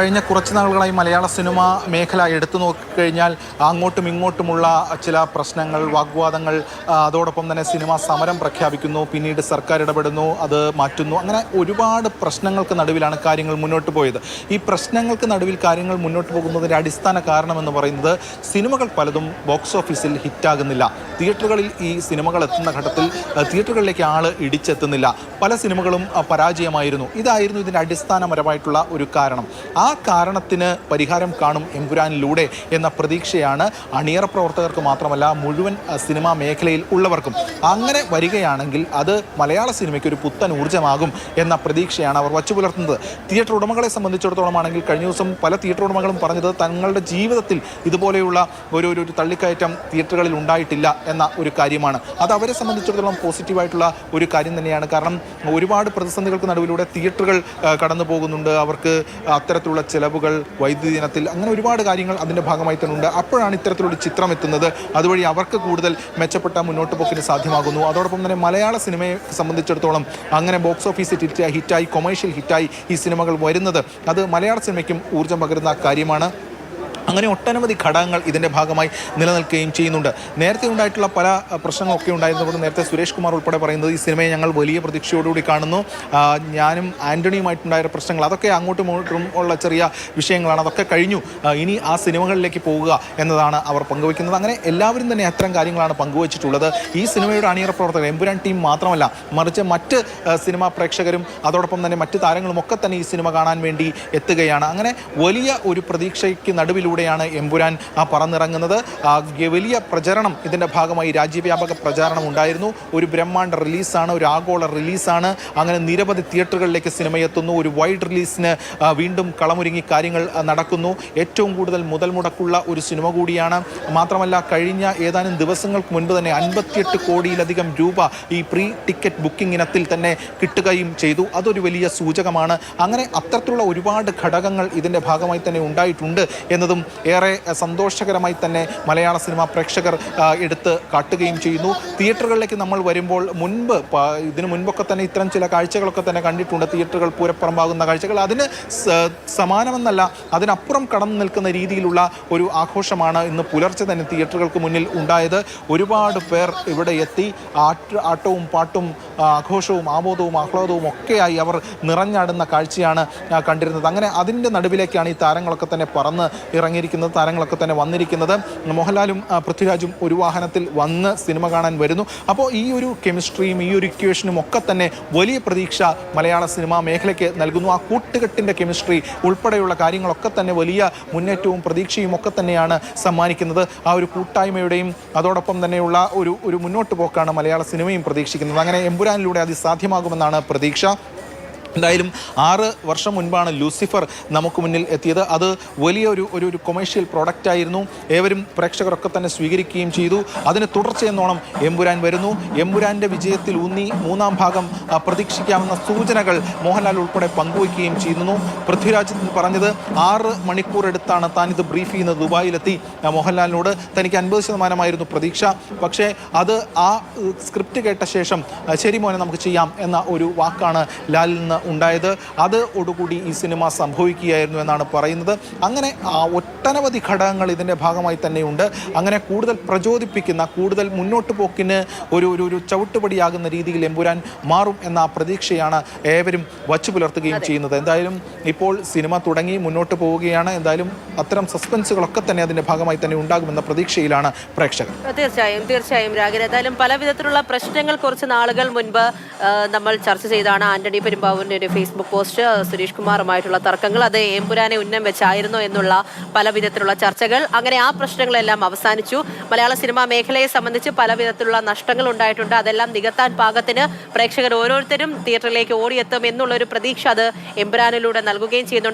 കഴിഞ്ഞ കുറച്ച് നാളുകളായി മലയാള സിനിമ മേഖല എടുത്തു നോക്കിക്കഴിഞ്ഞാൽ അങ്ങോട്ടും ഇങ്ങോട്ടുമുള്ള ചില പ്രശ്നങ്ങൾ വാഗ്വാദങ്ങൾ അതോടൊപ്പം തന്നെ സിനിമ സമരം പ്രഖ്യാപിക്കുന്നു പിന്നീട് സർക്കാർ ഇടപെടുന്നു അത് മാറ്റുന്നു. അങ്ങനെ ഒരുപാട് പ്രശ്നങ്ങൾക്ക് നടുവിലാണ് കാര്യങ്ങൾ മുന്നോട്ട് പോയത്. ഈ പ്രശ്നങ്ങൾക്ക് നടുവിൽ കാര്യങ്ങൾ മുന്നോട്ട് പോകുന്നതിന്റെ അടിസ്ഥാന കാരണമെന്ന് പറയുന്നത് സിനിമകൾ പലതും ബോക്സ് ഓഫീസിൽ ഹിറ്റാകുന്നില്ല. തിയേറ്ററുകളിൽ ഈ സിനിമകൾ എത്തുന്ന ഘട്ടത്തിൽ തിയേറ്ററുകളിലേക്ക് ആൾ ഇടിച്ചെത്തുന്നില്ല. പല സിനിമകളും പരാജയമായിരുന്നു. ഇതായിരുന്നു ഇതിന്റെ അടിസ്ഥാനപരമായിട്ടുള്ള ഒരു കാരണം. ആ കാരണത്തിന് പരിഹാരം കാണും എമ്പുരാനിലൂടെ എന്ന പ്രതീക്ഷയാണ് അണിയറ പ്രവർത്തകർക്ക് മാത്രമല്ല മുഴുവൻ സിനിമാ മേഖലയിൽ ഉള്ളവർക്കും. അങ്ങനെ വരികയാണെങ്കിൽ അത് മലയാള സിനിമയ്ക്ക് ഒരു പുത്തൻ ഊർജമാകും എന്ന പ്രതീക്ഷയാണ് അവർ വച്ചു പുലർത്തുന്നത് തിയേറ്റർ ഉടമകളെ സംബന്ധിച്ചിടത്തോളം ആണെങ്കിൽ കഴിഞ്ഞ ദിവസം പല തിയേറ്റർ ഉടമകളും പറഞ്ഞത് തങ്ങളുടെ ജീവിതത്തിൽ ഇതുപോലെയുള്ള ഒരു ഒരു തള്ളിക്കയറ്റം തിയേറ്ററുകളിൽ ഉണ്ടായിട്ടില്ല എന്ന ഒരു കാര്യമാണ്. അത് അവരെ സംബന്ധിച്ചിടത്തോളം പോസിറ്റീവായിട്ടുള്ള ഒരു കാര്യം തന്നെയാണ്. കാരണം ഒരുപാട് പ്രതിസന്ധികൾക്ക് നടുവിലൂടെ തിയേറ്ററുകൾ കടന്നു പോകുന്നുണ്ട് അവർക്ക് അത്തരത്തിലുള്ള ചെലവുകൾ വൈദ്യുതി ഇനത്തിൽ അങ്ങനെ ഒരുപാട് കാര്യങ്ങൾ അതിന്റെ ഭാഗമായി തന്നെ ഉണ്ട് അപ്പോഴാണ് ഇത്തരത്തിലുള്ള ചിത്രം എത്തുന്നത്. അതുവഴി അവർക്ക് കൂടുതൽ മെച്ചപ്പെട്ട മുന്നോട്ട് പോക്കിന് സാധ്യമാകുന്നു. അതോടൊപ്പം തന്നെ മലയാള സിനിമയെ സംബന്ധിച്ചിടത്തോളം അങ്ങനെ ബോക്സ് ഓഫീസിൽ ഹിറ്റായി കൊമേഴ്ഷ്യൽ ഹിറ്റായി ഈ സിനിമകൾ വരുന്നത്. അത് മലയാള സിനിമയ്ക്കും ഊർജം പകരുന്ന കാര്യമാണ്. അങ്ങനെ ഒട്ടനവധി ഘടകങ്ങൾ ഇതിന്റെ ഭാഗമായി നിലനിൽക്കുകയും ചെയ്യുന്നുണ്ട്. നേരത്തെ ഉണ്ടായിട്ടുള്ള പല പ്രശ്നങ്ങളൊക്കെ ഉണ്ടായിരുന്നതുകൊണ്ട് നേരത്തെ സുരേഷ് കുമാർ ഉൾപ്പെടെ പറയുന്നത് ഈ സിനിമയെ ഞങ്ങൾ വലിയ പ്രതീക്ഷയോടുകൂടി കാണുന്നു. ഞാനും ആന്റണിയുമായിട്ടുണ്ടായ പ്രശ്നങ്ങൾ അതൊക്കെ അങ്ങോട്ടും ഇങ്ങോട്ടും ഉള്ള ചെറിയ വിഷയങ്ങളാണ് അതൊക്കെ കഴിഞ്ഞു. ഇനി ആ സിനിമകളിലേക്ക് പോവുക എന്നതാണ് അവർ പങ്കുവയ്ക്കുന്നത്. അങ്ങനെ എല്ലാവരും തന്നെ അത്തരം കാര്യങ്ങളാണ് പങ്കുവച്ചിട്ടുള്ളത്. ഈ സിനിമയുടെ അണിയറ പ്രവർത്തകർ എമ്പുരാൻ ടീം മാത്രമല്ല മറിച്ച് മറ്റ് സിനിമാ പ്രേക്ഷകരും അതോടൊപ്പം തന്നെ മറ്റ് താരങ്ങളും ഒക്കെ തന്നെ ഈ സിനിമ കാണാൻ വേണ്ടി എത്തുകയാണ്. അങ്ങനെ വലിയ ഒരു പ്രതീക്ഷയ്ക്ക് നടുവിലൂടെയാണ് എമ്പുരാൻ പറന്നിറങ്ങുന്നത്. വലിയ പ്രചരണം ഇതിന്റെ ഭാഗമായി രാജ്യവ്യാപക പ്രചാരണം ഉണ്ടായിരുന്നു. ഒരു ബ്രഹ്മാണ്ഡ റിലീസാണ് ഒരു ആഗോള റിലീസാണ്. അങ്ങനെ നിരവധി തിയേറ്ററുകളിലേക്ക് സിനിമ എത്തുന്നു. ഒരു വൈഡ് റിലീസിന് വീണ്ടും കളമൊരുങ്ങി കാര്യങ്ങൾ നടക്കുന്നു. ഏറ്റവും കൂടുതൽ മുതൽ മുടക്കുള്ള ഒരു സിനിമ കൂടിയാണ്. മാത്രമല്ല കഴിഞ്ഞ ഏതാനും ദിവസങ്ങൾക്ക് മുൻപ് തന്നെ അൻപത്തിയെട്ട് കോടിയിലധികം രൂപ ഈ പ്രീ ടിക്കറ്റ് ബുക്കിംഗ് ഇനത്തിൽ തന്നെ കിട്ടുകയും ചെയ്തു. അതൊരു വലിയ സൂചകമാണ്. അങ്ങനെ അത്തരത്തിലുള്ള ഒരുപാട് ഘടകങ്ങൾ ഇതിന്റെ ഭാഗമായി തന്നെ ഉണ്ടായിട്ടുണ്ട് എന്നതും ഏറെ സന്തോഷകരമായി തന്നെ മലയാള സിനിമ പ്രേക്ഷകർ എടുത്ത് കാട്ടുകയും ചെയ്യുന്നു. തിയേറ്ററുകളിലേക്ക് നമ്മൾ വരുമ്പോൾ മുൻപ് ഇതിനു മുൻപൊക്കെ തന്നെ ഇത്തരം ചില കാഴ്ചകളൊക്കെ തന്നെ കണ്ടിട്ടുണ്ട്. തിയേറ്ററുകൾ പൂരപ്പുറമ്പാകുന്ന കാഴ്ചകൾ. അതിന് സമാനമെന്നല്ല അതിനപ്പുറം കടന്നു നിൽക്കുന്ന രീതിയിലുള്ള ഒരു ആഘോഷമാണ് ഇന്ന് പുലർച്ചെ തന്നെ തിയേറ്ററുകൾക്ക് മുന്നിൽ ഉണ്ടായത്. ഒരുപാട് പേർ ഇവിടെ എത്തി ആട്ട് ആട്ടവും പാട്ടും ആഘോഷവും ആമോദവും ആഹ്ലാദവും ഒക്കെയായി അവർ നിറഞ്ഞാടുന്ന കാഴ്ചയാണ് കണ്ടിരുന്നത്. അങ്ങനെ അതിന്റെ നടുവിലേക്കാണ് ഈ താരങ്ങളൊക്കെ തന്നെ പറന്ന് ഇറങ്ങിയിരിക്കുന്നത് താരങ്ങളൊക്കെ തന്നെ വന്നിരിക്കുന്നത്. മോഹൻലാലും പൃഥ്വിരാജും ഒരു വാഹനത്തിൽ വന്ന് സിനിമ കാണാൻ വരുന്നു. അപ്പോൾ ഈ ഒരു കെമിസ്ട്രിയും ഈ ഒരു ഇക്വേഷനും ഒക്കെ തന്നെ വലിയ പ്രതീക്ഷ മലയാള സിനിമാ മേഖലയ്ക്ക് നൽകുന്നു. ആ കൂട്ടുകെട്ടിന്റെ കെമിസ്ട്രി ഉൾപ്പെടെയുള്ള കാര്യങ്ങളൊക്കെ തന്നെ വലിയ മുന്നേറ്റവും പ്രതീക്ഷയും ഒക്കെ തന്നെയാണ് സമ്മാനിക്കുന്നത്. ആ ഒരു കൂട്ടായ്മയുടെയും അതോടൊപ്പം തന്നെയുള്ള ഒരു ഒരു മുന്നോട്ട് പോക്കാണ് മലയാള സിനിമയും പ്രതീക്ഷിക്കുന്നത്. അങ്ങനെ എമ്പുരാനിലൂടെ അത് സാധ്യമാകുമെന്നാണ് പ്രതീക്ഷ. എന്തായാലും ആറ് വർഷം മുൻപാണ് ലൂസിഫർ നമുക്ക് മുന്നിൽ എത്തിയത്. അത് വലിയ ഒരു ഒരു ഒരു കൊമേഴ്ഷ്യൽ പ്രോഡക്റ്റ് ആയിരുന്നു. ഏവരും പ്രേക്ഷകരൊക്കെ തന്നെ സ്വീകരിക്കുകയും ചെയ്തു. അതിന് തുടർച്ചയെന്നോണം എമ്പുരാൻ വരുന്നു. എമ്പുരാന്റെ വിജയത്തിൽ ഊന്നി മൂന്നാം ഭാഗം പ്രതീക്ഷിക്കാമെന്ന സൂചനകൾ മോഹൻലാൽ ഉൾപ്പെടെ പങ്കുവയ്ക്കുകയും ചെയ്യുന്നു. പൃഥ്വിരാജ് പറഞ്ഞത് ആറ് മണിക്കൂർ എടുത്താണ് താൻ ഇത് ബ്രീഫ് ചെയ്യുന്നത് ദുബായിലെത്തി. മോഹൻലാലിനോട് തനിക്ക് അൻപത് ശതമാനമായിരുന്നു പ്രതീക്ഷ. പക്ഷേ അത് ആ സ്ക്രിപ്റ്റ് കേട്ട ശേഷം ശരി മോനെ നമുക്ക് ചെയ്യാം എന്ന ഒരു വാക്കാണ് ലാലിൽ നിന്ന് ഉണ്ടായത്. അത് ഒടുകൂടി ഈ സിനിമ സംഭവിക്കുകയായിരുന്നു എന്നാണ് പറയുന്നത്. അങ്ങനെ ഒട്ടനവധി ഘടകങ്ങൾ ഇതിന്റെ ഭാഗമായി തന്നെയുണ്ട്. അങ്ങനെ കൂടുതൽ പ്രചോദിപ്പിക്കുന്ന കൂടുതൽ മുന്നോട്ട് പോക്കിന് ഒരു ഒരു ഒരു ചവിട്ടുപടിയാകുന്ന രീതിയിൽ എമ്പുരാൻ മാറും എന്ന പ്രതീക്ഷയാണ് ഏവരും വച്ചു പുലർത്തുകയും ചെയ്യുന്നത്. എന്തായാലും ഇപ്പോൾ സിനിമ തുടങ്ങി മുന്നോട്ട് പോവുകയാണ്. എന്തായാലും അത്തരം സസ്പെൻസുകളൊക്കെ തന്നെ അതിന്റെ ഭാഗമായി തന്നെ ഉണ്ടാകുമെന്ന പ്രതീക്ഷയിലാണ് പ്രേക്ഷകർ. തീർച്ചയായും തീർച്ചയായും രാഗൻ എന്തായാലും പല വിധത്തിലുള്ള പ്രശ്നങ്ങൾ കുറച്ച് നാളുകൾ മുൻപ് നമ്മൾ ചർച്ച ചെയ്താണ്. ആന്റണി പെരുമ്പാവൂരിന്റെ ഒരു ഫേസ്ബുക്ക് പോസ്റ്റ് സുരേഷ് കുമാറുമായിട്ടുള്ള തർക്കങ്ങൾ. അത് എംപുരാനെ ഉന്നം വെച്ചായിരുന്നോ എന്നുള്ള പല വിധത്തിലുള്ള ചർച്ചകൾ. അങ്ങനെ ആ പ്രശ്നങ്ങളെല്ലാം അവസാനിച്ചു. മലയാള സിനിമാ മേഖലയെ സംബന്ധിച്ച് പല വിധത്തിലുള്ള നഷ്ടങ്ങൾ ഉണ്ടായിട്ടുണ്ട്. അതെല്ലാം നികത്താൻ പാകത്തിന് പ്രേക്ഷകർ ഓരോരുത്തരും തിയേറ്ററിലേക്ക് ഓടിയെത്തും എന്നുള്ളൊരു പ്രതീക്ഷ അത് എമ്പുരാനിലൂടെ നൽകുകയും ചെയ്യുന്നുണ്ട്.